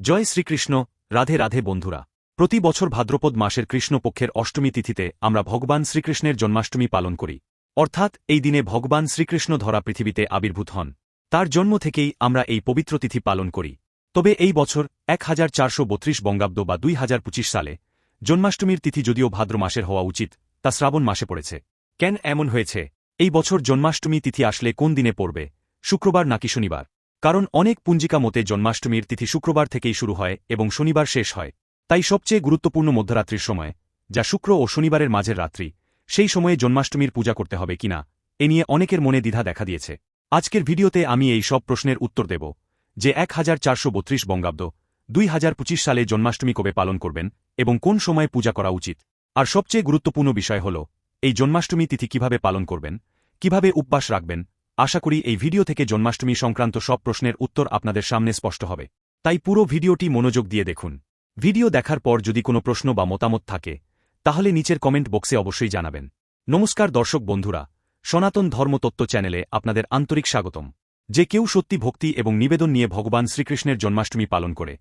জয় শ্রীকৃষ্ণ, রাধে রাধে বন্ধুরা। প্রতি বছর ভাদ্রপদ মাসের কৃষ্ণপক্ষের অষ্টমী তিথিতে আমরা ভগবান শ্রীকৃষ্ণের জন্মাষ্টমী পালন করি। অর্থাৎ এই দিনে ভগবান শ্রীকৃষ্ণ ধরা পৃথিবীতে আবির্ভূত হন। তার জন্ম থেকেই আমরা এই পবিত্র তিথি পালন করি। তবে এই বছর এক হাজার চারশো বত্রিশ বঙ্গাব্দ বা দুই হাজার পঁচিশ সালে জন্মাষ্টমীর তিথি যদিও ভাদ্র মাসের হওয়া উচিত, তা শ্রাবণ মাসে পড়েছে। কেন এমন হয়েছে? এই বছর জন্মাষ্টমী তিথি আসলে কোন দিনে পড়বে? শুক্রবার নাকি শনিবার? কারণ অনেক পুঞ্জিকা মতে জন্মাষ্টমীর তিথি শুক্রবার থেকেই শুরু হয় এবং শনিবার শেষ হয়। তাই সবচেয়ে গুরুত্বপূর্ণ মধ্যরাত্রির সময়, যা শুক্র ও শনিবারের মাঝের রাত্রি, সেই সময়ে জন্মাষ্টমীর পূজা করতে হবে কিনা এ নিয়ে অনেকের মনে দ্বিধা দেখা দিয়েছে। আজকের ভিডিওতে আমি এই সব প্রশ্নের উত্তর দেব, যে এক হাজার চারশো বত্রিশ বঙ্গাব্দ দুই হাজার পঁচিশ সালে জন্মাষ্টমী কবে পালন করবেন এবং কোন সময়ে পূজা করা উচিত। আর সবচেয়ে গুরুত্বপূর্ণ বিষয় হল, এই জন্মাষ্টমী তিথি কীভাবে পালন করবেন, কীভাবে উপবাস রাখবেন আশা করি এই ভিডিও থেকে জন্মাষ্টমী সংক্রান্ত সব প্রশ্নের উত্তর আপনাদের সামনে স্পষ্ট হবে। তাই পুরো ভিডিওটি মনোযোগ দিয়ে দেখুন। ভিডিও দেখার পর যদি কোনো প্রশ্ন বা মতামত থাকে, তাহলে নিচের কমেন্ট বক্সে অবশ্যই জানাবেন। নমস্কার দর্শক বন্ধুরা, সনাতন ধর্মতত্ত্ব চ্যানেলে আপনাদের আন্তরিক স্বাগতম। যে কেউ সত্যি ভক্তি এবং নিবেদন নিয়ে ভগবান শ্রীকৃষ্ণের জন্মাষ্টমী পালন করে,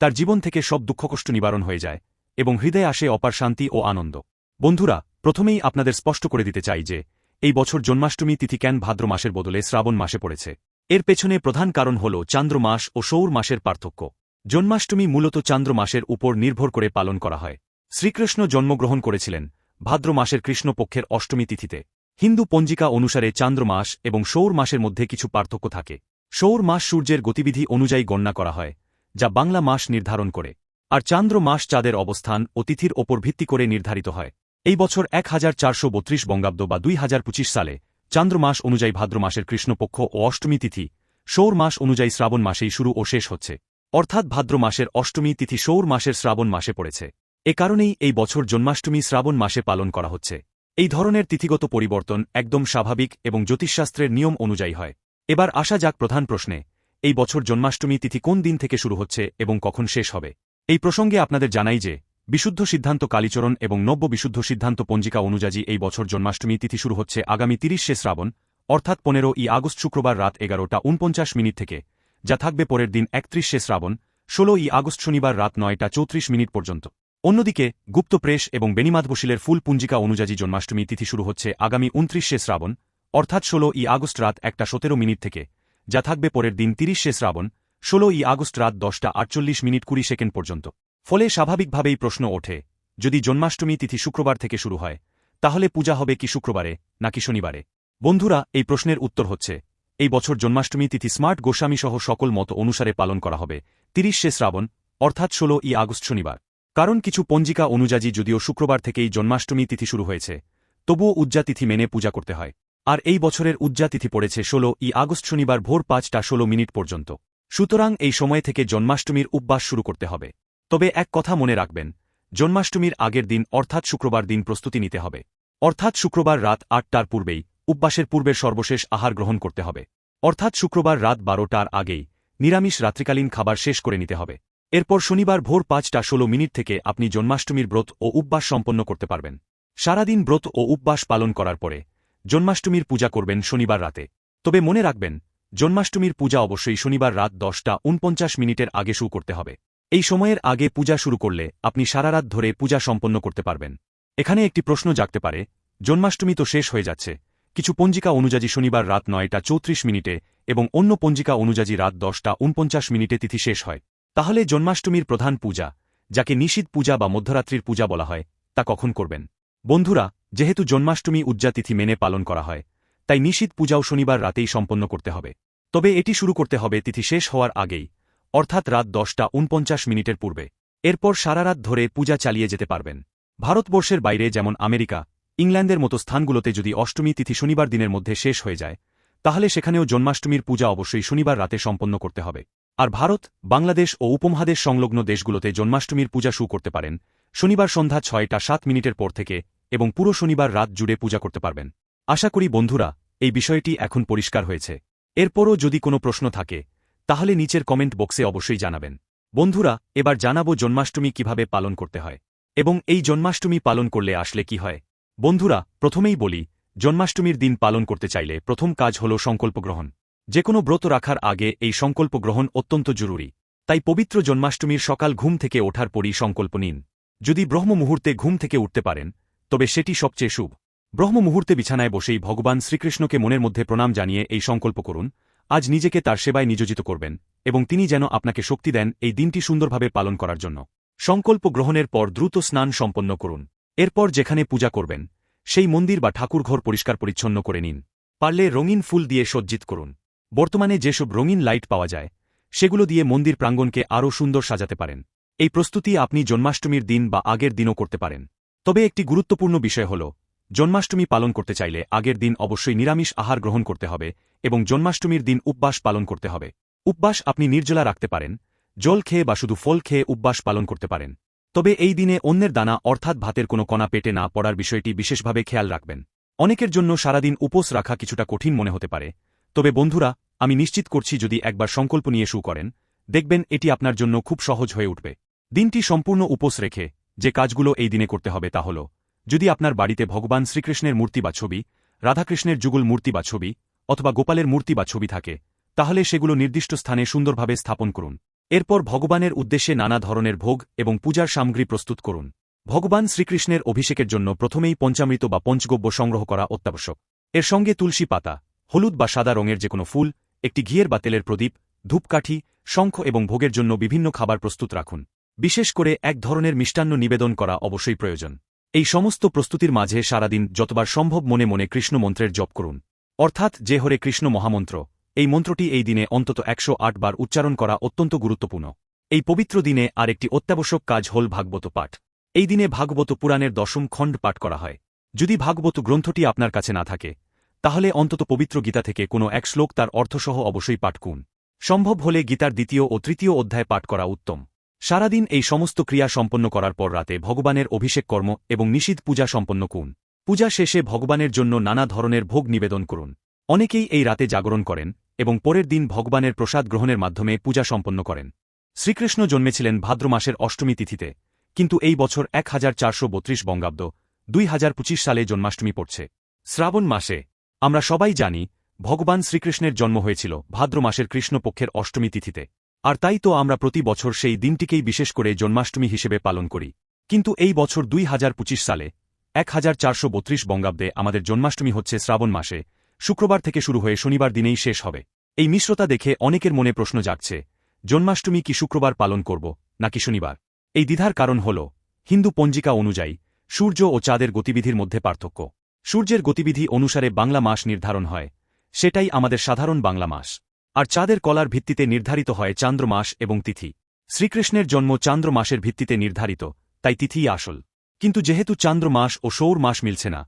তার জীবন থেকে সব দুঃখকষ্ট নিবারণ হয়ে যায় এবং হৃদয়ে আসে অপার শান্তি ও আনন্দ। বন্ধুরা, প্রথমেই আপনাদের স্পষ্ট করে দিতে চাই যে এই বছর জন্মাষ্টমী তিথি কেন ভাদ্র মাসের বদলে শ্রাবণ মাসে পড়েছে। এর পেছনে প্রধান কারণ হল চান্দ্র মাস ও সৌর মাসের পার্থক্য। জন্মাষ্টমী মূলত চান্দ্র মাসের উপর নির্ভর করে পালন করা হয়। শ্রীকৃষ্ণ জন্মগ্রহণ করেছিলেন ভাদ্র মাসের কৃষ্ণপক্ষের অষ্টমী তিথিতে। হিন্দু পঞ্জিকা অনুসারে চান্দ্র মাস এবং সৌর মাসের মধ্যে কিছু পার্থক্য থাকে। সৌর মাস সূর্যের গতিবিধি অনুযায়ী গণনা করা হয়, যা বাংলা মাস নির্ধারণ করে। আর চান্দ্র মাস চাঁদের অবস্থান ও তিথির ওপর ভিত্তি করে নির্ধারিত হয়। এই বছর এক হাজার চারশো বত্রিশ বঙ্গাব্দ বা দুই হাজার পঁচিশ সালে চান্দ্র মাস অনুযায়ী ভাদ্র মাসের কৃষ্ণপক্ষ ও অষ্টমী তিথি, সৌর মাস অনুযায়ী শ্রাবণ মাসেই শুরু ও শেষ হচ্ছে। অর্থাৎ ভাদ্র মাসের অষ্টমী তিথি সৌর মাসের শ্রাবণ মাসে পড়েছে। এ কারণেই এই বছর জন্মাষ্টমী শ্রাবণ মাসে পালন করা হচ্ছে। এই ধরনের তিথিগত পরিবর্তন একদম স্বাভাবিক এবং জ্যোতিষশাস্ত্রের নিয়ম অনুযায়ী হয়। এবার আসা যাক প্রধান প্রশ্নে, এই বছর জন্মাষ্টমী তিথি কোন দিন থেকে শুরু হচ্ছে এবং কখন শেষ হবে? এই প্রসঙ্গে আপনাদের জানাই যে বিশুদ্ধ সিদ্ধান্ত কালীচরণ এবং নব্য বিশুদ্ধ সিদ্ধান্ত পঞ্জিকা অনুযায়ী এই বছর জন্মাষ্টমী তিথি শুরু হচ্ছে আগামী তিরিশে শ্রাবণ, অর্থাৎ পনেরো ই আগস্ট শুক্রবার রাত এগারোটা উনপঞ্চাশ মিনিট থেকে, যা থাকবে পরের দিন একত্রিশে শ্রাবণ, ষোলো ই আগস্ট শনিবার রাত নয়টা চৌত্রিশ মিনিট পর্যন্ত। অন্যদিকে, গুপ্ত প্রেস এবং বেনিমাদবশিলের ফুল পুঞ্জিকা অনুযায়ী জন্মাষ্টমী তিথি শুরু হচ্ছে আগামী উনত্রিশে শ্রাবণ, অর্থাৎ ষোলো ই আগস্ট রাত একটা সতেরো মিনিট থেকে, যা থাকবে পরের দিন তিরিশে শ্রাবণ, ষোলো ই আগস্ট রাত দশটা আটচল্লিশ মিনিট কুড়ি সেকেন্ড পর্যন্ত। ফলে স্বাভাবিকভাবেই প্রশ্ন ওঠে, যদি জন্মাষ্টমী তিথি শুক্রবার থেকে শুরু হয়, তাহলে পূজা হবে কি শুক্রবারে, নাকি শনিবারে? বন্ধুরা, এই প্রশ্নের উত্তর হচ্ছে, এই বছর জন্মাষ্টমী তিথি স্মার্ট গোস্বামী সহ সকল মত অনুসারে পালন করা হবে, তিরিশে শ্রাবণ, অর্থাৎ ষোলো ই আগস্ট শনিবার। কারণ কিছু পঞ্জিকা অনুযায়ী যদিও শুক্রবার থেকেই জন্মাষ্টমী তিথি শুরু হয়েছে, তবুও উজ্জাতিথি মেনে পূজা করতে হয়। আর এই বছরের উজ্জাতিথি পড়েছে ষোলো ই আগস্ট শনিবার ভোর পাঁচটা ষোলো মিনিট পর্যন্ত। সুতরাং এই সময় থেকে জন্মাষ্টমীর উপবাস শুরু করতে হবে। তবে এক কথা মনে রাখবেন, জন্মাষ্টমীর আগের দিন অর্থাৎ শুক্রবার দিন প্রস্তুতি নিতে হবে। অর্থাৎ শুক্রবার রাত আটটার পূর্বেই উপবাসের পূর্বের সর্বশেষ আহার গ্রহণ করতে হবে। অর্থাৎ শুক্রবার রাত বারোটার আগেই নিরামিষ রাত্রিকালীন খাবার শেষ করে নিতে হবে। এরপর শনিবার ভোর পাঁচটা ষোলো মিনিট থেকে আপনি জন্মাষ্টমীর ব্রত ও উপবাস সম্পন্ন করতে পারবেন। সারাদিন ব্রত ও উপবাস পালন করার পরে জন্মাষ্টমীর পূজা করবেন শনিবার রাতে। তবে মনে রাখবেন, জন্মাষ্টমীর পূজা অবশ্যই শনিবার রাত দশটা উনপঞ্চাশ মিনিটের আগে শুরু করতে হবে। এই সময়ের আগে পূজা শুরু করলে আপনি সারারাত ধরে পূজা সম্পন্ন করতে পারবেন। এখানে একটি প্রশ্ন জাগতে পারে, জন্মাষ্টমী তো শেষ হয়ে যাচ্ছে, কিছু পঞ্জিকা অনুযায়ী শনিবার রাত নয়টা চৌত্রিশ মিনিটে এবং অন্য পঞ্জিকা অনুযায়ী রাত দশটা উনপঞ্চাশ মিনিটে তিথি শেষ হয়। তাহলে জন্মাষ্টমীর প্রধান পূজা, যাকে নিশীত পূজা বা মধ্যরাত্রির পূজা বলা হয়, তা কখন করবেন? বন্ধুরা, যেহেতু জন্মাষ্টমী উজ্জাতিথি মেনে পালন করা হয়, তাই নিশীত পূজাও শনিবার রাতেই সম্পন্ন করতে হবে। তবে এটি শুরু করতে হবে তিথি শেষ হওয়ার আগেই। অর্থাৎ রাত দশটা উনপঞ্চাশ মিনিটের পূর্বে। এরপর সারারাত ধরে পূজা চালিয়ে যেতে পারবেন। ভারতবর্ষের বাইরে যেমন আমেরিকা, ইংল্যান্ডের মতো স্থানগুলোতে যদি অষ্টমী তিথি শনিবার দিনের মধ্যে শেষ হয়ে যায়, তাহলে সেখানেও জন্মাষ্টমীর পূজা অবশ্যই শনিবার রাতে সম্পন্ন করতে হবে। আর ভারত, বাংলাদেশ ও উপমহাদেশ সংলগ্ন দেশগুলোতে জন্মাষ্টমীর পূজা শুরু করতে পারেন। শনিবার সন্ধ্যা ছয়টা সাত মিনিটের পর থেকে এবং পুরো শনিবার রাত জুড়ে পূজা করতে পারবেন। আশা করি বন্ধুরা, এই বিষয়টি এখন পরিষ্কার হয়েছে। এরপরও যদি কোনো প্রশ্ন থাকে তাহলে নিচের কমেন্ট বক্সে অবশ্যই জানাবেন। বন্ধুরা, এবার জানাব জন্মাষ্টমী কীভাবে পালন করতে হয়, এবং এই জন্মাষ্টমী পালন করলে আসলে কি হয়। বন্ধুরা, প্রথমেই বলি, জন্মাষ্টমীর দিন পালন করতে চাইলে প্রথম কাজ হল সংকল্প গ্রহণ। যে কোনো ব্রত রাখার আগে এই সংকল্প গ্রহণ অত্যন্ত জরুরি। তাই পবিত্র জন্মাষ্টমীর সকাল ঘুম থেকে ওঠার পরই সংকল্প নিন। যদি ব্রহ্ম মুহূর্তে ঘুম থেকে উঠতে পারেন, তবে সেটি সবচেয়ে শুভ। ব্রহ্ম মুহূর্তে বিছানায় বসেই ভগবান শ্রীকৃষ্ণকে মনের মধ্যে প্রণাম জানিয়ে এই সংকল্প করুন আজ নিজেকে তার সেবায় নিয়োজিত করবেন, এবং তিনি যেন আপনাকে শক্তি দেন এই দিনটি সুন্দরভাবে পালন করার জন্য। সংকল্প গ্রহণের পর দ্রুত স্নান সম্পন্ন করুন। এরপর যেখানে পূজা করবেন, সেই মন্দির বা ঠাকুরঘর পরিষ্কার পরিচ্ছন্ন করে নিন। পারলে রঙিন ফুল দিয়ে সজ্জিত করুন। বর্তমানে যেসব রঙিন লাইট পাওয়া যায়, সেগুলো দিয়ে মন্দির প্রাঙ্গণকে আরও সুন্দর সাজাতে পারেন। এই প্রস্তুতি আপনি জন্মাষ্টমীর দিন বা আগের দিনও করতে পারেন। তবে একটি গুরুত্বপূর্ণ বিষয় হল, জন্মাষ্টমী পালন করতে চাইলে আগের দিন অবশ্যই নিরামিষ আহার গ্রহণ করতে হবে এবং জন্মাষ্টমীর দিন উপবাস পালন করতে হবে। উপবাস আপনি নির্জলা রাখতে পারেন, জল খেয়ে বা শুধু ফল খেয়ে উপবাস পালন করতে পারেন। তবে এই দিনে অন্যের দানা অর্থাৎ ভাতের কোনো কণা পেটে না পড়ার বিষয়টি বিশেষভাবে খেয়াল রাখবেন। অনেকের জন্য সারাদিন উপোস রাখা কিছুটা কঠিন মনে হতে পারে। তবে বন্ধুরা, আমি নিশ্চিত করছি যদি একবার সংকল্প নিয়ে শু করেন, দেখবেন এটি আপনার জন্য খুব সহজ হয়ে উঠবে। দিনটি সম্পূর্ণ উপোস রেখে যে কাজগুলো এই দিনে করতে হবে তা হল, যদি আপনার বাড়িতে ভগবান শ্রীকৃষ্ণের মূর্তি বা ছবি, রাধাকৃষ্ণের যুগল মূর্তি বা ছবি অথবা গোপালের মূর্তি বা ছবি থাকে, তাহলে সেগুলো নির্দিষ্ট স্থানে সুন্দরভাবে স্থাপন করুন। এরপর ভগবানের উদ্দেশ্যে নানা ধরনের ভোগ এবং পূজার সামগ্রী প্রস্তুত করুন। ভগবান শ্রীকৃষ্ণের অভিষেকের জন্য প্রথমেই পঞ্চামৃত বা পঞ্চগব্য সংগ্রহ করা অত্যাবশ্যক। এর সঙ্গে তুলসী পাতা, হলুদ বা সাদা রঙের যে কোনো ফুল, একটি ঘিয়ের বা তেলের প্রদীপ, ধূপকাঠি, শঙ্খ এবং ভোগের জন্য বিভিন্ন খাবার প্রস্তুত রাখুন। বিশেষ করে এক ধরনের মিষ্টান্ন নিবেদন করা অবশ্যই প্রয়োজন। এই সমস্ত প্রস্তুতির মাঝে সারাদিন যতবার সম্ভব মনে মনে কৃষ্ণ মন্ত্রের জপ করুন। অর্থাৎ যে হরে কৃষ্ণ মহামন্ত্র, এই মন্ত্রটি এই দিনে অন্তত একশো আট বার উচ্চারণ করা অত্যন্ত গুরুত্বপূর্ণ। এই পবিত্র দিনে আর একটি অত্যাবশ্যক কাজ হল ভাগবত পাঠ। এই দিনে ভাগবত পুরাণের দশম খণ্ড পাঠ করা হয়। যদি ভাগবত গ্রন্থটি আপনার কাছে না থাকে, তাহলে অন্তত পবিত্র গীতা থেকে কোনো এক শ্লোক তার অর্থসহ অবশ্যই পাঠ করুন। সম্ভব হলে গীতার দ্বিতীয় ও তৃতীয় অধ্যায় পাঠ করা উত্তম। সারাদিন এই সমস্ত ক্রিয়া সম্পন্ন করার পর রাতে ভগবানের অভিষেক কর্ম এবং নিষিদ্ধ পূজা সম্পন্ন করুন। পূজা শেষে ভগবানের জন্য নানা ধরনের ভোগ নিবেদন করুন। অনেকেই এই রাতে জাগরণ করেন এবং পরের দিন ভগবানের প্রসাদ গ্রহণের মাধ্যমে পূজা সম্পন্ন করেন। শ্রীকৃষ্ণ জন্মেছিলেন ভাদ্র মাসের অষ্টমী তিথিতে, কিন্তু এই বছর এক হাজার চারশো বত্রিশ বঙ্গাব্দ দুই হাজার পঁচিশ সালে জন্মাষ্টমী পড়ছে। শ্রাবণ মাসে, আমরা সবাই জানি, ভগবান শ্রীকৃষ্ণের জন্ম হয়েছিল ভাদ্র মাসের কৃষ্ণপক্ষের অষ্টমী তিথিতে। আর তাই তো আমরা প্রতি বছর সেই দিনটিকেই বিশেষ করে জন্মাষ্টমী হিসেবে পালন করি। কিন্তু এই বছর দুই হাজার পঁচিশ সালে এক হাজার চারশো বত্রিশ বঙ্গাব্দে আমাদের জন্মাষ্টমী হচ্ছে শ্রাবণ মাসে। শুক্রবার থেকে শুরু হয়ে শনিবার দিনেই শেষ হবে। এই মিশ্রতা দেখে অনেকের মনে প্রশ্ন জাগছে, জন্মাষ্টমী কি শুক্রবার পালন করব, নাকি শনিবার? এই দ্বিধার কারণ হল, হিন্দু পঞ্জিকা অনুযায়ী সূর্য ও চাঁদের গতিবিধির মধ্যে পার্থক্য। সূর্যের গতিবিধি অনুসারে বাংলা মাস নির্ধারণ হয়, সেটাই আমাদের সাধারণ বাংলা মাস। আর চাঁদের কলার ভিত্তিতে নির্ধারিত হয় চান্দ্র মাস এবং তিথি। শ্রীকৃষ্ণের জন্ম চান্দ্র মাসের ভিত্তিতে নির্ধারিত, তাই তিথিই আসল। কিন্তু যেহেতু চান্দ্র মাস ও সৌর মাস মিলছে না,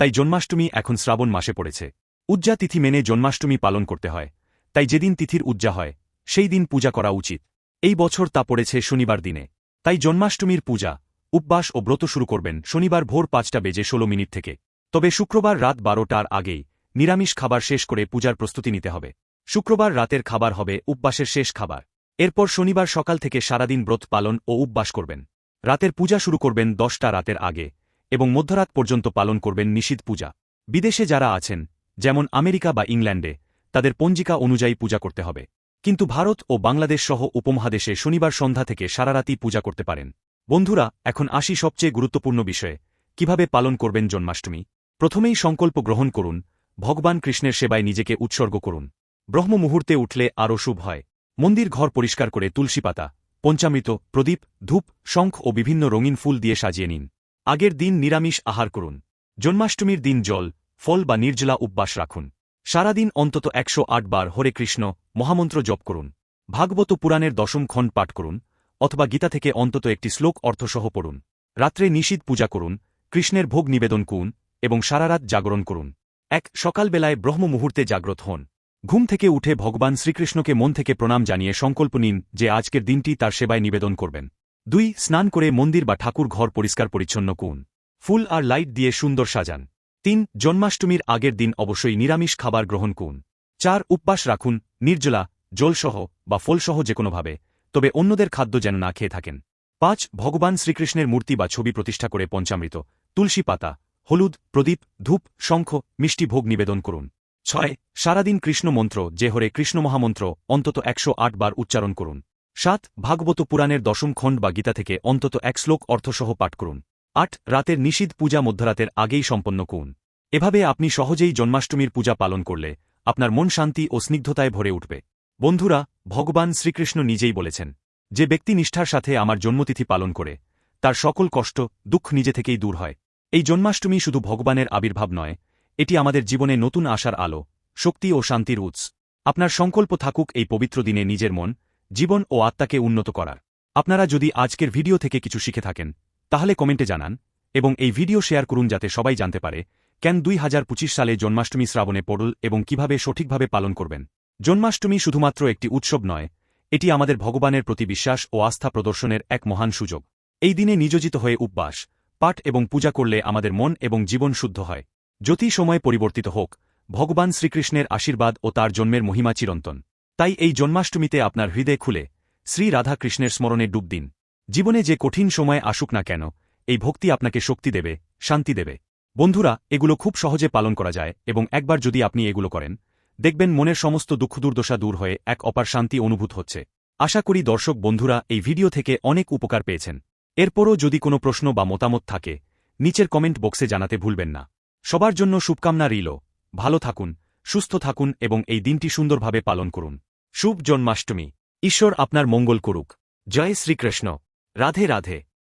তাই জন্মাষ্টমী এখন শ্রাবণ মাসে পড়েছে। উজ্জা তিথি মেনে জন্মাষ্টমী পালন করতে হয়, তাই যেদিন তিথির উজ্জা হয়, সেই দিন পূজা করা উচিত। এই বছর তা পড়েছে শনিবার দিনে, তাই জন্মাষ্টমীর পূজা, উপবাস ও ব্রত শুরু করবেন শনিবার ভোর পাঁচটা বেজে ষোলো মিনিট থেকে। তবে শুক্রবার রাত বারোটার আগেই নিরামিষ খাবার শেষ করে পূজার প্রস্তুতি নিতে হবে। শুক্রবার রাতের খাবার হবে উপবাসের শেষ খাবার। এরপর শনিবার সকাল থেকে সারাদিন ব্রত পালন ও উপবাস করবেন। রাতের পূজা শুরু করবেন দশটা রাতের আগে এবং মধ্যরাত পর্যন্ত পালন করবেন নিষিদ্ধ পূজা। বিদেশে যারা আছেন, যেমন আমেরিকা বা ইংল্যান্ডে, তাদের পঞ্জিকা অনুযায়ী পূজা করতে হবে। কিন্তু ভারত ও বাংলাদেশ সহ উপমহাদেশে শনিবার সন্ধ্যা থেকে সারারাতি পূজা করতে পারেন। বন্ধুরা, এখন আসি সবচেয়ে গুরুত্বপূর্ণ বিষয়ে, কীভাবে পালন করবেন জন্মাষ্টমী। প্রথমেই সংকল্প গ্রহণ করুন, ভগবান কৃষ্ণের সেবায় নিজেকে উৎসর্গ করুন। ব্রহ্ম মুহূর্তে উঠলে আরও শুভ হয়। মন্দির ঘর পরিষ্কার করে তুলসী পাতা পঞ্চামৃত, প্রদীপ, ধূপ, শঙ্খ ও বিভিন্ন রঙিন ফুল দিয়ে সাজিয়ে নিন। আগের দিন নিরামিষ আহার করুন। জন্মাষ্টমীর দিন জল, ফল বা নির্জলা উপবাস রাখুন। সারাদিন অন্তত একশো আট বার হরে কৃষ্ণ, মহামন্ত্র জপ করুন। ভাগবত পুরাণের দশম খণ্ড পাঠ করুন, অথবা গীতা থেকে অন্তত একটি শ্লোক অর্থসহ পড়ুন। রাত্রে নিশীত পূজা করুন, কৃষ্ণের ভোগ নিবেদন করুন এবং সারারাত জাগরণ করুন। এক সকালবেলায় ব্রহ্ম মুহূর্তে জাগ্রত হন। ঘুম থেকে উঠে ভগবান শ্রীকৃষ্ণকে মন থেকে প্রণাম জানিয়ে সংকল্প নিন যে আজকের দিনটি তার সেবায় নিবেদন করবেন। দুই, স্নান করে মন্দির বা ঠাকুর ঘর পরিষ্কার পরিচ্ছন্ন কুন ফুল আর লাইট দিয়ে সুন্দর সাজান। তিন, জন্মাষ্টমীর আগের দিন অবশ্যই নিরামিষ খাবার গ্রহণ করুন। চার, উপবাস রাখুন, নির্জলা, জলসহ বা ফলসহ যে কোনোভাবে তবে অন্যদের খাদ্য যেন না খেয়ে থাকেন। পাঁচ, ভগবান শ্রীকৃষ্ণের মূর্তি বা ছবি প্রতিষ্ঠা করে পঞ্চামৃত, তুলসী পাতা, হলুদ, প্রদীপ, ধূপ, শঙ্খ, মিষ্টি ভোগ নিবেদন করুন। ছয়, সারাদিন কৃষ্ণ মন্ত্র, যে হরে কৃষ্ণ মহামন্ত্র, অন্তত একশো আট বার উচ্চারণ করুন। সাত, ভাগবত পুরাণের দশম খণ্ড বা গীতা থেকে অন্তত এক শ্লোক অর্থসহ পাঠ করুন। আট, রাতের নিষিদ্ধ পূজা মধ্যরাতের আগেই সম্পন্ন করুন। এভাবে আপনি সহজেই জন্মাষ্টমীর পূজা পালন করলে আপনার মন শান্তি ও স্নিগ্ধতায় ভরে উঠবে। বন্ধুরা, ভগবান শ্রীকৃষ্ণ নিজেই বলেছেন, যে ব্যক্তি নিষ্ঠার সাথে আমার জন্মতিথি পালন করে, তার সকল কষ্ট, দুঃখ নিজে থেকেই দূর হয়। এই জন্মাষ্টমী শুধু ভগবানের আবির্ভাব নয় এটি আমাদের জীবনে নতুন আশার আলো, শক্তি ও শান্তির উৎস। আপনার সংকল্প থাকুক এই পবিত্র দিনে নিজের মন, জীবন ও আত্মাকে উন্নত করার। আপনারা যদি আজকের ভিডিও থেকে কিছু শিখে থাকেন, তাহলে কমেন্টে জানান এবং এই ভিডিও শেয়ার করুন যাতে সবাই জানতে পারে কেন দুই হাজার পঁচিশ সালে জন্মাষ্টমী শ্রাবণে পড়ল এবং কীভাবে সঠিকভাবে পালন করবেন। জন্মাষ্টমী শুধুমাত্র একটি উৎসব নয়, এটি আমাদের ভগবানের প্রতি বিশ্বাস ও আস্থা প্রদর্শনের এক মহান সুযোগ। এই দিনে নিয়োজিত হয়ে উপবাস, পাঠ এবং পূজা করলে আমাদের মন এবং জীবন শুদ্ধ হয়। যতই সময় পরিবর্তিত হোক, ভগবান শ্রীকৃষ্ণের আশীর্বাদ ও তার জন্মের মহিমা চিরন্তন। তাই এই জন্মাষ্টমীতে আপনার হৃদয় খুলে শ্রী রাধাকৃষ্ণের স্মরণে ডুব দিন। জীবনে যে কঠিন সময় আসুক না কেন, এই ভক্তি আপনাকে শক্তি দেবে, শান্তি দেবে। বন্ধুরা, এগুলো খুব সহজে পালন করা যায় এবং একবার যদি আপনি এগুলো করেন, দেখবেন মনের সমস্ত দুঃখ দুর্দশা দূর হয়ে এক অপার শান্তি অনুভূত হচ্ছে। আশা করি দর্শক বন্ধুরা, এই ভিডিও থেকে অনেক উপকার পেয়েছেন। এরপরও যদি কোনো প্রশ্ন বা মতামত থাকে, নিচের কমেন্ট বক্সে জানাতে ভুলবেন না। সবার জন্য শুভকামনা রইল। ভালো থাকুন, সুস্থ থাকুন এবং এই দিনটি সুন্দরভাবে পালন করুন। শুভ জন্মাষ্টমী। ঈশ্বর আপনার মঙ্গল করুক। জয় শ্রীকৃষ্ণ। রাধে রাধে।